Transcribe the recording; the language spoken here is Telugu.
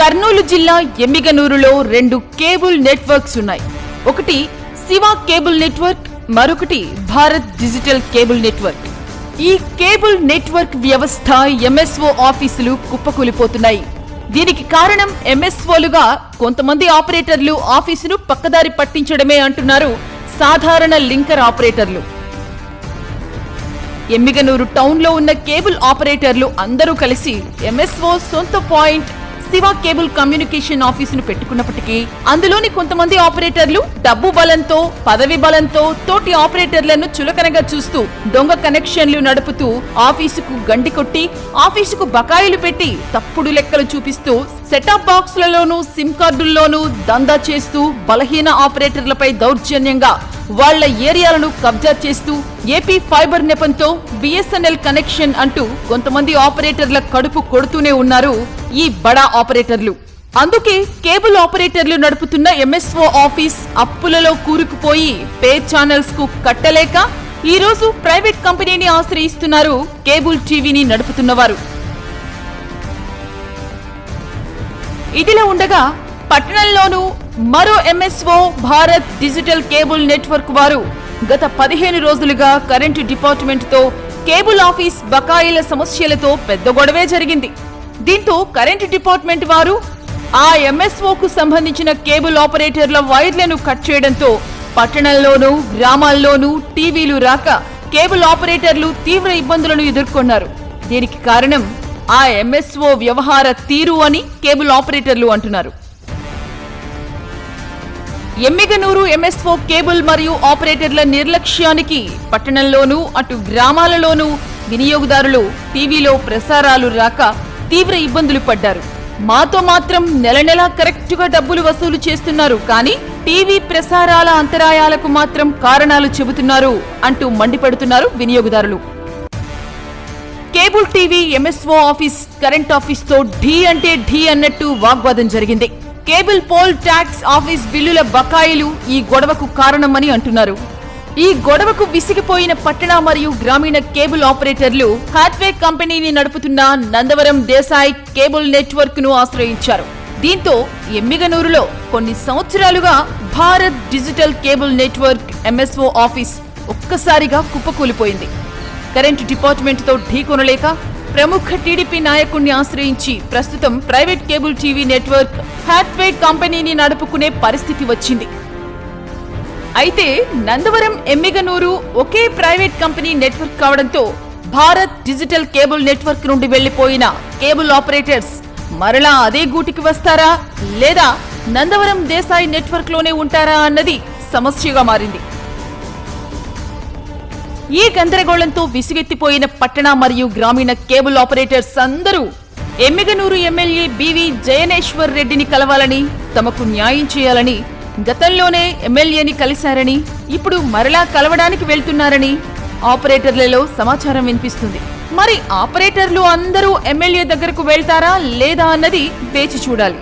కర్నూలు జిల్లా ఎమ్మిగనూరులో రెండు కేబుల్ నెట్వర్క్స్ ఉన్నాయి. ఒకటి శివ కేబుల్ నెట్వర్క్ మరొకటి భారత్ డిజిటల్ కేబుల్ నెట్వర్క్. ఈ కేబుల్ నెట్వర్క్ వ్యవస్థ ఎంఎస్ఓ ఆఫీసులు కుప్పకూలిపోతున్నాయి. దీనికి కారణం ఎంఎస్ఓలుగా కొంతమంది ఆపరేటర్లు ఆఫీసును పక్కదారి పట్టించడమే అంటున్నారు సాధారణ లింకర్ ఆపరేటర్లు. ఎమ్మిగనూరు టౌన్లో ఉన్న కేబుల్ ఆపరేటర్లు అందరూ కలిసి ఎంఎస్ఓ సొంత పాయింట్ శివ కేబుల్ కమ్యూనికేషన్ ఆఫీసును పెట్టుకున్నప్పటికీ అందులోని కొంతమంది ఆపరేటర్లు డబ్బు బలంతో పదవి బలంతో తోటి ఆపరేటర్లను చులకనగా చూస్తూ దొంగ కనెక్షన్లు నడుపుతూ ఆఫీసుకు గండి కొట్టి ఆఫీసుకు బకాయిలు పెట్టి తప్పుడు లెక్కలు చూపిస్తూ సెటాప్ బాక్స్లలోనూ సిమ్ కార్డుల్లోనూ దందా చేస్తూ బలహీన ఆపరేటర్లపై దౌర్జన్యంగా వాళ్ళ ఏరియాలను కబ్జా చేస్తూ ఏపీ ఫైబర్ నెపంతో బిఎస్ఎన్ఎల్ కనెక్షన్ అంటూ కొంతమంది ఆపరేటర్ల కడుపు కొడుతూనే ఉన్నారు ఈ బడా ఆపరేటర్లు. అందుకే కేబుల్ ఆపరేటర్లు నడుపుతున్న ఎంఎస్ఓ ఆఫీస్ అప్పులలో కూరుకుపోయి పే ఛానల్స్కు కట్టలేక ఈ రోజు ప్రైవేట్ కంపెనీని ఆశ్రయిస్తున్నారు కేబుల్ టీవీని నడుపుతున్నవారు. ఇదిలా ఉండగా పట్టణంలోనూ మరో MSO Bharat digital cable network వారు గత పదిహేను రోజులుగా కరెంటు డిపార్ట్మెంట్తో కేబుల్ ఆఫీస్ బకాయిల సమస్యలతో పెద్ద గొడవే జరిగింది. దీంతో కరెంటు డిపార్ట్మెంట్ వారు ఆ ఎంఎస్ఓకు సంబంధించిన కేబుల్ ఆపరేటర్ల వైర్లను కట్ చేయడంతో పట్టణంలోనూ గ్రామాల్లోనూ టీవీలు రాక కేబుల్ ఆపరేటర్లు తీవ్ర ఇబ్బందులను ఎదుర్కొన్నారు. దీనికి కారణం ఆ ఎంఎస్ఓ వ్యవహార తీరు అని కేబుల్ ఆపరేటర్లు అంటున్నారు. ఎమ్మిగనూరు ఎంఎస్ఓ కేబుల్ మరియు ఆపరేటర్ల నిర్లక్ష్యానికి పట్టణంలోనూ అటు గ్రామాలలోనూ వినియోగదారులు టీవీలో ప్రసారాలు రాక తీవ్ర ఇబ్బందులు పడ్డారు. మాతో మాత్రం నెల నెలా కరెక్టుగా డబ్బులు వసూలు చేస్తున్నారు కానీ టీవీ ప్రసారాల అంతరాయాలకు మాత్రం కారణాలు చెబుతున్నారు అంటూ మండిపడుతున్నారు వినియోగదారులు. Cable TV MSO office current ఆఫీస్తో ఢీ అంటే ఢీ అన్నట్టు వాగ్వాదం జరిగింది. కేబుల్ పోల్ ట్యాక్స్ ఆఫీస్ బిల్లుల బకాయిలు ఈ గొడవకు కారణమని అంటున్నారు. ఈ గొడవకు విసిగిపోయిన పట్టణ మరియు గ్రామీణ కేబుల్ ఆపరేటర్లు హాత్వే కంపెనీని నడుపుతున్న నందవరం దేశాయ్ కేబుల్ నెట్వర్క్ను ఆశ్రయించారు. దీంతో ఎమ్మిగనూరులో కొన్ని సంవత్సరాలుగా Bharat digital cable network MSO office ఒక్కసారిగా కుప్పకూలిపోయింది. కరెంటు డిపార్ట్మెంట్తో ఢీకొనలేక ప్రముఖ టీడీపీ నాయకుణ్ణి ఆశ్రయించి ప్రస్తుతం private cable TV network Hathway కంపెనీని నడుపుకునే పరిస్థితి వచ్చింది. అయితే నందవరం ఎమ్మిగనూరు ఒకే ప్రైవేట్ కంపెనీ నెట్వర్క్ కావడంతో భారత్ డిజిటల్ కేబుల్ నెట్వర్క్ నుండి వెళ్ళిపోయిన కేబుల్ ఆపరేటర్స్ మరలా అదే గూటికి వస్తారా? లేదా నందవరం దేశాయ్ నెట్వర్క్లోనే ఉంటారా అన్నది సమస్యగా మారింది. ఈ గందరగోళంతో విసుగెత్తిపోయిన పట్టణ మరియు గ్రామీణ కేబుల్ ఆపరేటర్స్ అందరూ ఎమ్మిగనూరు ఎమ్మెల్యే బివి జయనేశ్వర్ రెడ్డిని కలవాలని తమకు న్యాయం చేయాలని గతంలోనే ఎమ్మెల్యేని కలిశారని ఇప్పుడు మరలా కలవడానికి వెళ్తున్నారని ఆపరేటర్లలో సమాచారం వినిపిస్తుంది. మరి ఆపరేటర్లు అందరూ ఎమ్మెల్యే దగ్గరకు వెళ్తారా లేదా అన్నది వేచి చూడాలి.